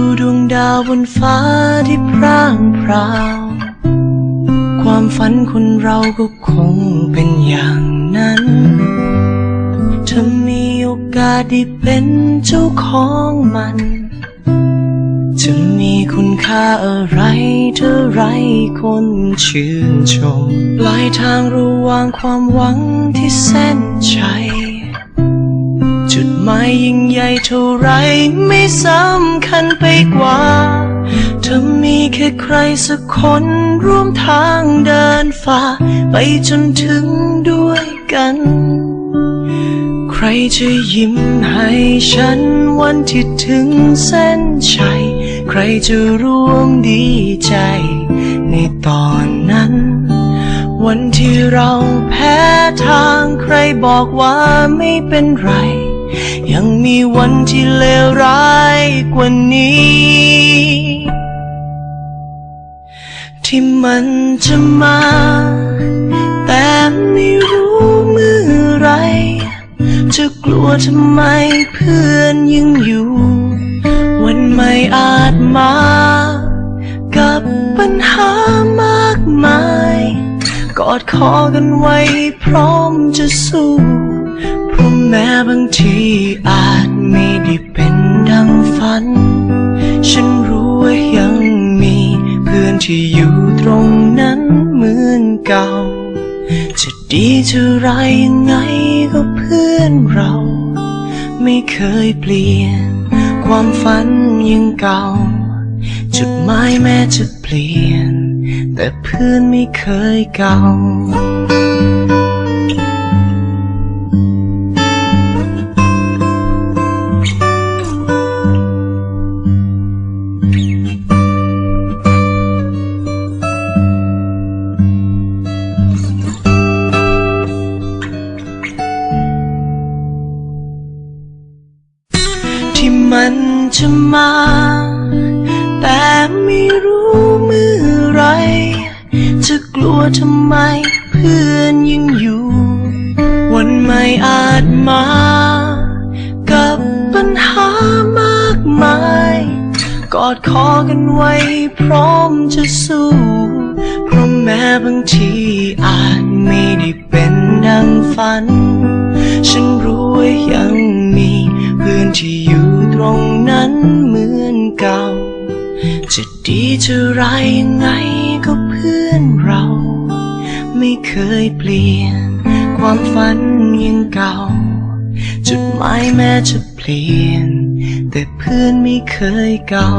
ูดวงดาวบนฟ้าที่พร่างพราว ความฝันคนเราก็คงเป็นอย่างนั้นถ้ามีโอกาสได้เป็นเจ้าของมัน จะมีคุณค่าอะไรเท่าไรคนชื่นชม ปลายทางระหว่างความหวังที่แสนชัยจุดหมา ยยิ่งใหญ่เท่าไรไม่สำคัญไปกว่าถ้ามีแค่ใครสักคนร่วมทางเดินฝ่า ไปจนถึงด้วยกัน ใครจะยิ้มให้ฉันวันที่ถึงเส้นชัย ใครจะร่วมดีใจ ในตอนนั้น วันที่เราแพ้ทางใครบอกว่าไม่เป็นไร ยังมีวันที่เลวร้ายกว่านี้ ที่มันจะมา แต่ไม่รู้เมื่อไร จะกลัวทำไมเพื่อนยังอยู่ วันไม่อาจมา กับปัญหามากมาย กอดคอกันไว้พร้อมจะสู้ แม้บางทีอาจไม่ได้เป็นดังฝัน ฉันรู้ว่ายังมีเพื่อนที่อยู่ตรงนั้นเหมือนเก่า จะดีจะร้ายยังไงก็เพื่อนเรา ไม่เคยเปลี่ยน ความฝันยังเก่า จุดหมายแม้จะเปลี่ยน แต่เพื่อนไม่เคยเก่า จะมา แต่ไม่รู้เมื่อไร จะกลัวทำไมเพื่อนยังอยู่ วันไม่อาจมา กับปัญหามากมาย กอดคอกันไว้พร้อมจะสู้ เพราะแม้บางทีอาจไม่ได้เป็นดังฝัน ฉันรู้ว่ายังมีเพื่อนที่ ตรงนั้นเหมือนเก่า จะดีจะร้ายยังไงก็เพื่อนเรา ไม่เคยเปลี่ยน ความฝันยังเก่า จุดหมายแม้จะเปลี่ยน แต่เพื่อนไม่เคยเก่า